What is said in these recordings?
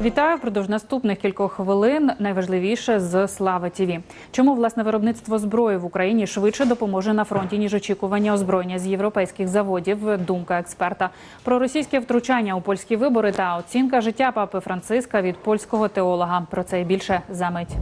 Вітаю впродовж наступних кількох хвилин. Найважливіше з Слава ТІВІ. Чому власне виробництво зброї в Україні швидше допоможе на фронті ніж очікування озброєння з європейських заводів? Думка експерта про російське втручання у польські вибори та оцінка життя папи Франциска від польського теолога. Про це і більше за мить.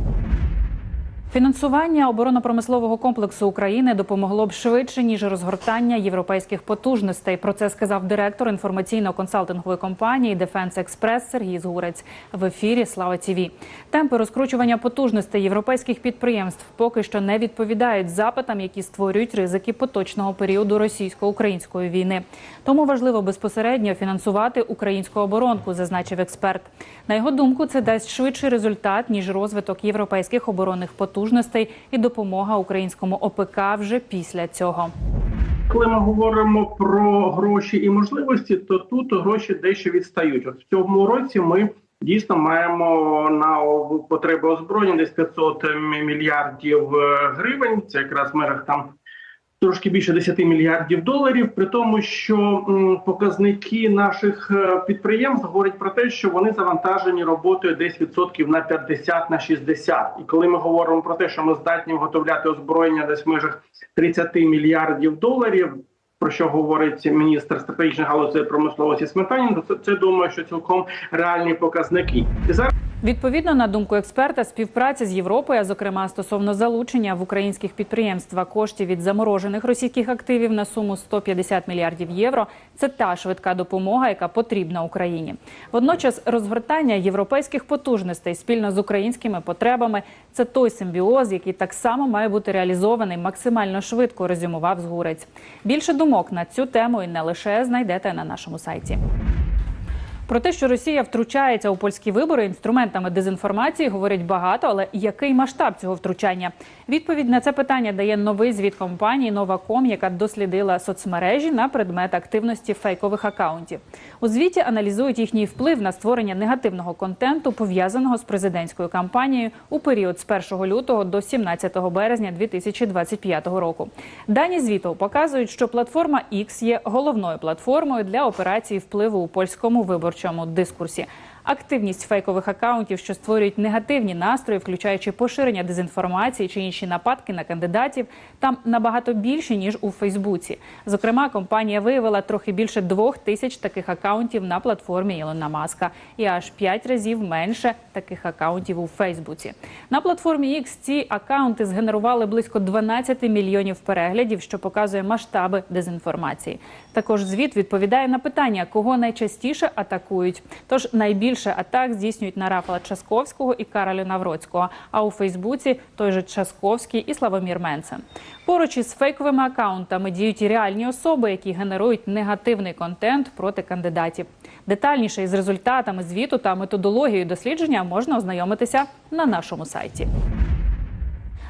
Фінансування оборонно-промислового комплексу України допомогло б швидше ніж розгортання європейських потужностей. Про це сказав директор інформаційно-консалтингової компанії Дефенс Експрес Сергій Згурець в ефірі Слава Тіві. Темпи розкручування потужностей європейських підприємств поки що не відповідають запитам, які створюють ризики поточного періоду російсько-української війни. Тому важливо безпосередньо фінансувати українську оборонку, зазначив експерт. На його думку, це дасть швидший результат ніж розвиток європейських оборонних потужностей і допомога українському ОПК вже після цього. Коли ми говоримо про гроші і можливості, то тут гроші дещо відстають. От в цьому році ми дійсно маємо на потреби озброєння десь 500 мільярдів е, гривень. Це якраз в межах там трошки більше 10 мільярдів доларів. При тому, що показники наших е, підприємств говорять про те, що вони завантажені роботою десь відсотків на 50 на 60. І коли ми говоримо про те, що ми здатні виготовляти озброєння десь в межах 30 мільярдів доларів. Про що говорить міністр стратегічних галузей промисловості Сметанін, то це, це думаю, що цілком реальні показники. І зараз Відповідно, на думку експерта, співпраця з Європою, а зокрема стосовно залучення в українських підприємства коштів від заморожених російських активів на суму 150 мільярдів євро, це та швидка допомога, яка потрібна Україні. Водночас розгортання європейських потужностей спільно з українськими потребами це той симбіоз, який так само має бути реалізований максимально швидко. Резюмував Згурець. Більше думок на цю тему і не лише знайдете на нашому сайті. Про те, що Росія втручається у польські вибори інструментами дезінформації, говорять багато, але який масштаб цього втручання? Відповідь на це питання дає новий звіт компанії Новаком, яка дослідила соцмережі на предмет активності фейкових акаунтів. У звіті аналізують їхній вплив на створення негативного контенту, пов'язаного з президентською кампанією у період з 1 лютого до 17 березня 2025 року. Дані звіту показують, що платформа X є головною платформою для операції впливу у польському виборчому дискурсі. Активність фейкових акаунтів, що створюють негативні настрої, включаючи поширення дезінформації чи інші нападки на кандидатів, там набагато більше ніж у Фейсбуці. Зокрема, компанія виявила трохи більше двох тисяч таких акаунтів на платформі Ілона Маска і аж п'ять разів менше таких акаунтів у Фейсбуці. На платформі X ці акаунти згенерували близько 12 мільйонів переглядів, що показує масштаби дезінформації. Також звіт відповідає на питання, кого найчастіше атакують. Тож найбільше атак здійснюють на Рафала Часковського і Каролі Навроцького. А у Фейсбуці той же Часковський і Славомір Менцен. Поруч із фейковими акаунтами діють і реальні особи, які генерують негативний контент проти кандидатів. Детальніше із результатами звіту та методологією дослідження можна ознайомитися на нашому сайті.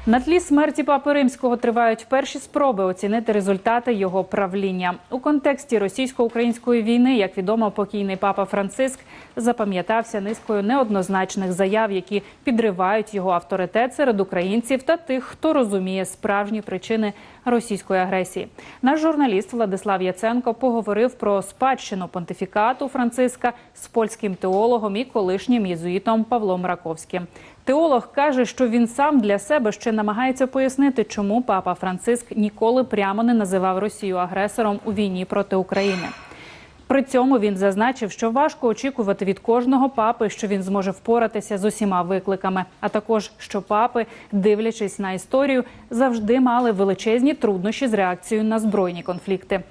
На тлі смерті папи римського тривають перші спроби оцінити результати його правління у контексті російсько-української війни. Як відомо, покійний папа Франциск запам'ятався низкою неоднозначних заяв, які підривають його авторитет серед українців та тих, хто розуміє справжні причини російської агресії. Наш журналіст Владислав Яценко поговорив про спадщину понтифікату Франциска з польським теологом і колишнім єзуїтом Павлом Раковським. Теолог каже, що він сам для себе ще намагається пояснити, чому папа Франциск ніколи прямо не називав Росію агресором у війні проти України. При цьому він зазначив, що важко очікувати від кожного папи, що він зможе впоратися з усіма викликами, а також що папи, дивлячись на історію, завжди мали величезні труднощі з реакцією на збройні конфлікти.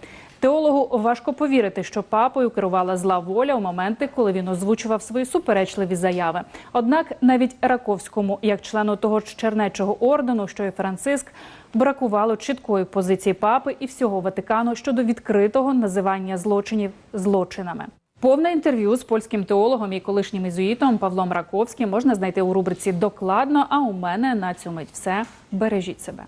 Теологу важко повірити, що папою керувала зла воля у моменти, коли він озвучував свої суперечливі заяви. Однак навіть Раковському, як члену того ж чернечого ордену, що і Франциск, бракувало чіткої позиції папи і всього Ватикану щодо відкритого називання злочинів злочинами. Повне інтерв'ю з польським теологом і колишнім ізуїтом Павлом Раковським можна знайти у рубриці Докладно. А у мене на цю мить все бережіть себе.